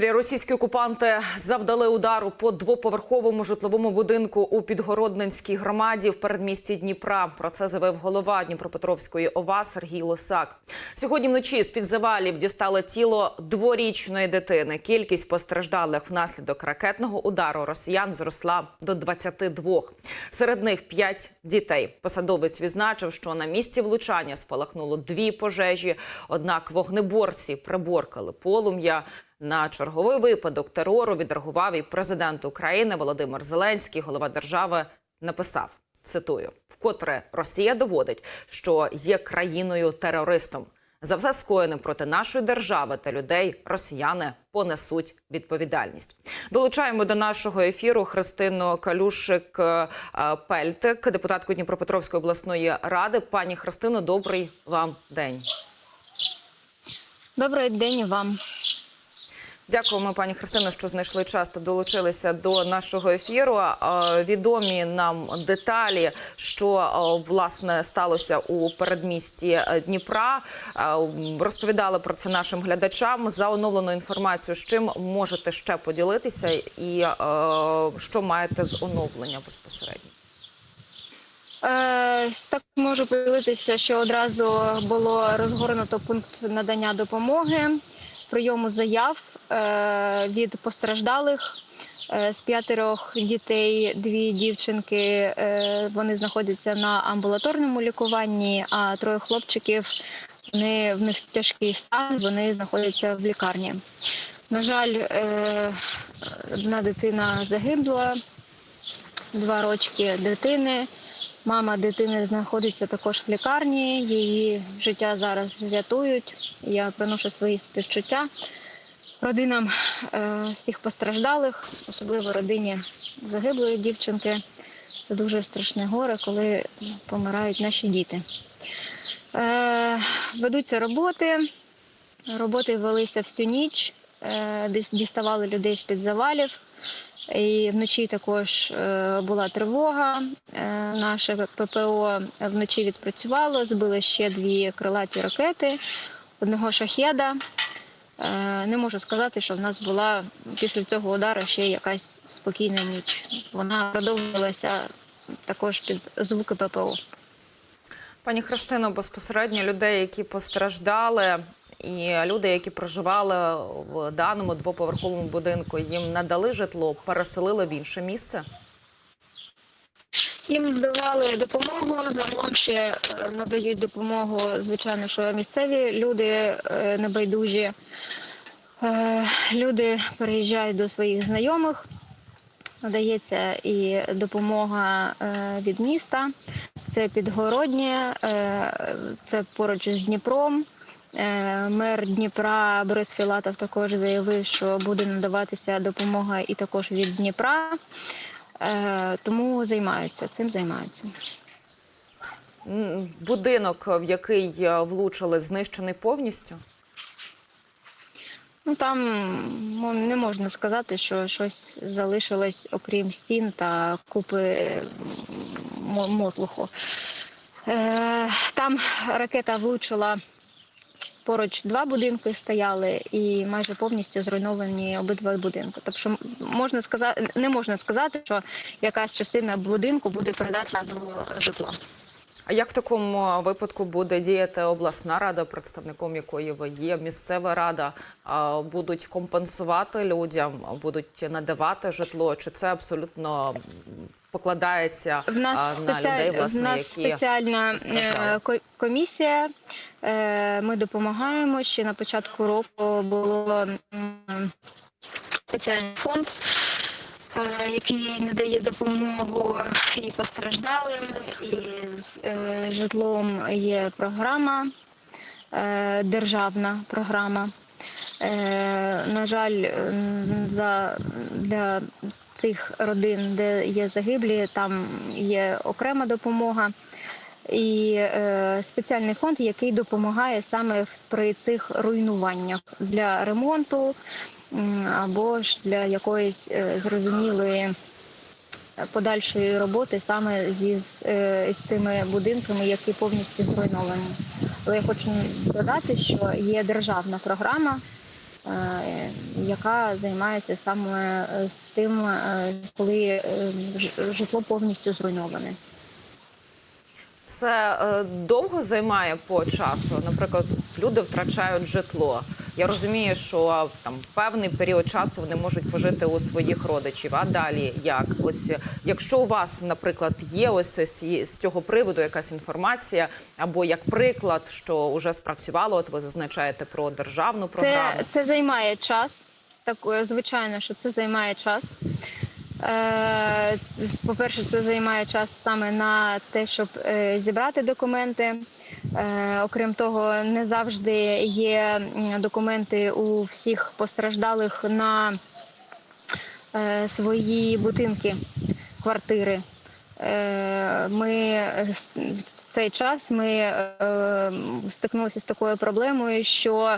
Російські окупанти завдали удару по двоповерховому житловому будинку у Підгородненській громаді в передмісті Дніпра. Про це заявив голова Дніпропетровської ОВА Сергій Лисак. Сьогодні вночі з під завалів дістали тіло дворічної дитини. Кількість постраждалих внаслідок ракетного удару росіян зросла до 22. Серед них 5 дітей. Посадовець відзначив, що на місці влучання спалахнуло дві пожежі. Однак вогнеборці приборкали полум'я. На черговий випадок терору відреагував і президент України Володимир Зеленський. Голова держави написав: цитую: вкотре Росія доводить, що є країною терористом. За все скоєне проти нашої держави та людей росіяни понесуть відповідальність. Долучаємо до нашого ефіру Христину Калюшик е, Пельтик, депутатку Дніпропетровської обласної ради. Пані Христино, добрий вам день. Добрий день вам. Дякуємо, пані Христино, що знайшли час та долучилися до нашого ефіру. Відомі нам деталі, що власне сталося у передмісті е, Дніпра. Розповідали про це нашим глядачам. За оновлену інформацію, з чим можете ще поділитися, і е, що маєте з оновлення безпосередньо. Е, так можу поділитися, що одразу було розгорнуто пункт надання допомоги, прийому заяв від постраждалих. Е, З п'ятерох дітей дві дівчинки е, вони знаходяться на амбулаторному лікуванні, а троє хлопчиків вони в них тяжкий стан, вони знаходяться в лікарні. На жаль, е, одна дитина загибла, два рочки дитини. Мама дитини знаходиться також в лікарні. Її життя зараз рятують. Я приношу свої співчуття родинам е, всіх постраждалих, особливо родині загиблої дівчинки. Це дуже страшне горе, коли помирають наші діти. Е, ведуться роботи. Роботи велися всю ніч, е, діставали людей з-під завалів. І вночі також була тривога. Наше ППО вночі відпрацювало, збили ще дві крилаті ракети, одного шахеда. Е, Не можу сказати, що в нас була після цього удару ще якась спокійна ніч. Вона продовжувалася також під звуки ППО. Пані Христино, безпосередньо людей, які постраждали, і люди, які проживали в даному двоповерховому будинку, їм надали житло, переселили в інше місце. Їм давали допомогу, загалом ще е, надають допомогу, звичайно, що місцеві люди е, небайдужі. Е, Люди переїжджають до своїх знайомих, надається і допомога від міста. Це підгороднє, це поруч з Дніпром. Мер Дніпра Борис Філатов також заявив, що буде надаватися допомога і також від Дніпра. Е, Тому займаються цим займаються. Будинок, в який е, влучили, знищений повністю. Ну там не можна сказати, що щось залишилось окрім стін та купи мотлуху. Е, Там ракета влучила поруч два будинки стояли і майже повністю зруйновані обидва будинки. Тобто можна сказати, не можна сказати, що якась частина будинку буде придатна до житла. А як в такому випадку буде діяти обласна рада, представником якої ви є, місцева рада? Будуть компенсувати людям, будуть надавати житло? Чи це абсолютно покладається В нас, на спеціаль... людей, в власне, нас які спеціальна постраждали? е, комісія. Е, Ми допомагаємо. Ще на початку року було спеціальний фонд, який надає допомогу і постраждалим, і з е, житлом є програма, е, державна програма. Е, На жаль, для тих родин, де є загиблі, там є окрема допомога. І е, спеціальний фонд, який допомагає саме при цих руйнуваннях для ремонту або ж для якоїсь е, зрозумілої подальшої роботи саме зі з, е, тими будинками, які повністю зруйновані. Але я хочу додати, що є державна програма е, яка займається саме е, з тим, е, коли е, житло повністю зруйноване. Це е, довго займає по часу. Наприклад, люди втрачають житло. Я розумію, що там певний період часу вони можуть пожити у своїх родичів. А далі як? Ось якщо у вас, наприклад, є ось з, цього приводу якась інформація, або як приклад, що вже спрацювало, от ви зазначаєте про державну програму. Це, це займає час. Так, е, звичайно, що це займає час. Е, По-перше, це займає час саме на те, щоб е, зібрати документи. Е, Окрім того, не завжди є документи у всіх постраждалих на свої будинки, квартири. Е, Ми в цей час ми е, стикнулися з такою проблемою, що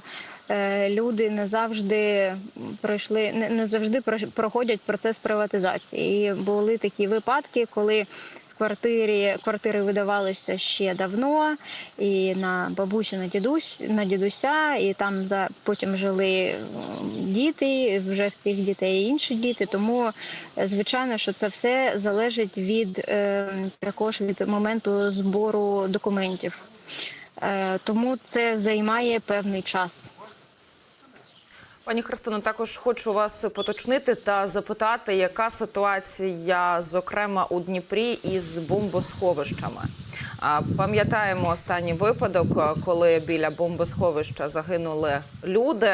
е, люди не завжди пройшли, не, завжди проходять процес приватизації. І були такі випадки, коли квартирі квартири видавалися ще давно, і на бабусю, на дідусь, на дідуся, і там за потім жили діти, вже в цих дітей інші діти. Тому е, звичайно, що це все залежить від е, також від моменту збору документів. Е, тому це займає певний час. Пані Христино, також хочу вас поточнити та запитати, яка ситуація, зокрема у Дніпрі, із бомбосховищами. Пам'ятаємо останній випадок, коли біля бомбосховища загинули люди.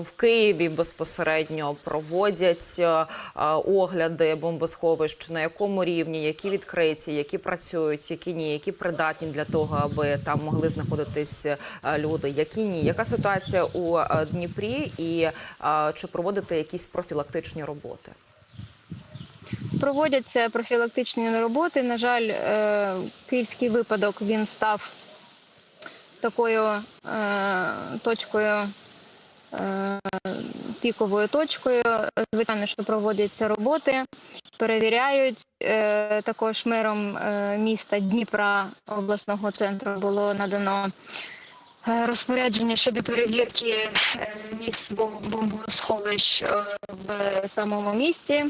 В Києві безпосередньо проводять а, а, огляди бомбосховищ, на якому рівні, які відкриті, які працюють, які ні, які придатні для того, аби там могли знаходитись е, люди, які ні. Яка ситуація у е, Дніпрі і чи проводите якісь профілактичні роботи? Проводяться профілактичні роботи. На жаль, е, київський випадок він став такою е, точкою, е, піковою точкою. Звичайно, що проводяться роботи, перевіряють. Також мером міста Дніпра обласного центру було надано розпорядження щодо перевірки місць бомбосховищ в самому місті.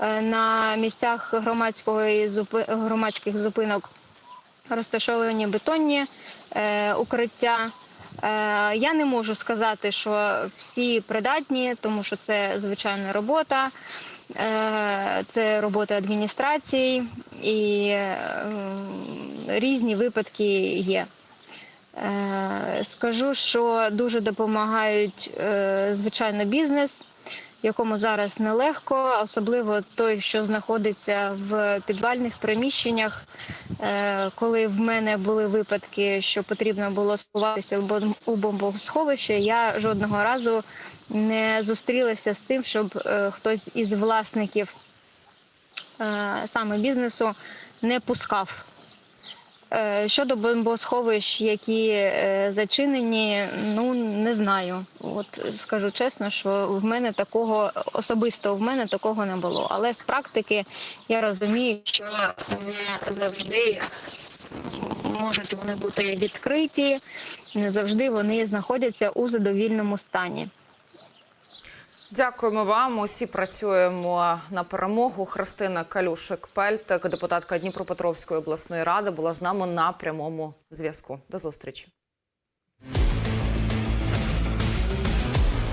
Е, На місцях громадської громадських зупинок розташовані бетонні е, укриття. Е, я не можу сказати, що всі придатні, тому що це звичайна робота, це робота адміністрації і різні випадки є. Скажу, що дуже допомагають звичайно бізнес, якому зараз нелегко, особливо той, що знаходиться в підвальних приміщеннях. Е, Коли в мене були випадки, що потрібно було сховатися у бомбосховище, я жодного разу не зустрілася з тим, щоб е, хтось із власників е, саме бізнесу не пускав. Е, Щодо бомбосховищ, які е, зачинені, ну не знаю. От скажу чесно, що в мене такого особисто в мене такого не було. Але з практики я розумію, що не завжди можуть вони бути відкриті, не завжди вони знаходяться у задовільному стані. Дякуємо вам. Усі працюємо на перемогу. Христина Калюшик Пельтик, депутатка Дніпропетровської обласної ради, була з нами на прямому зв'язку. До зустрічі.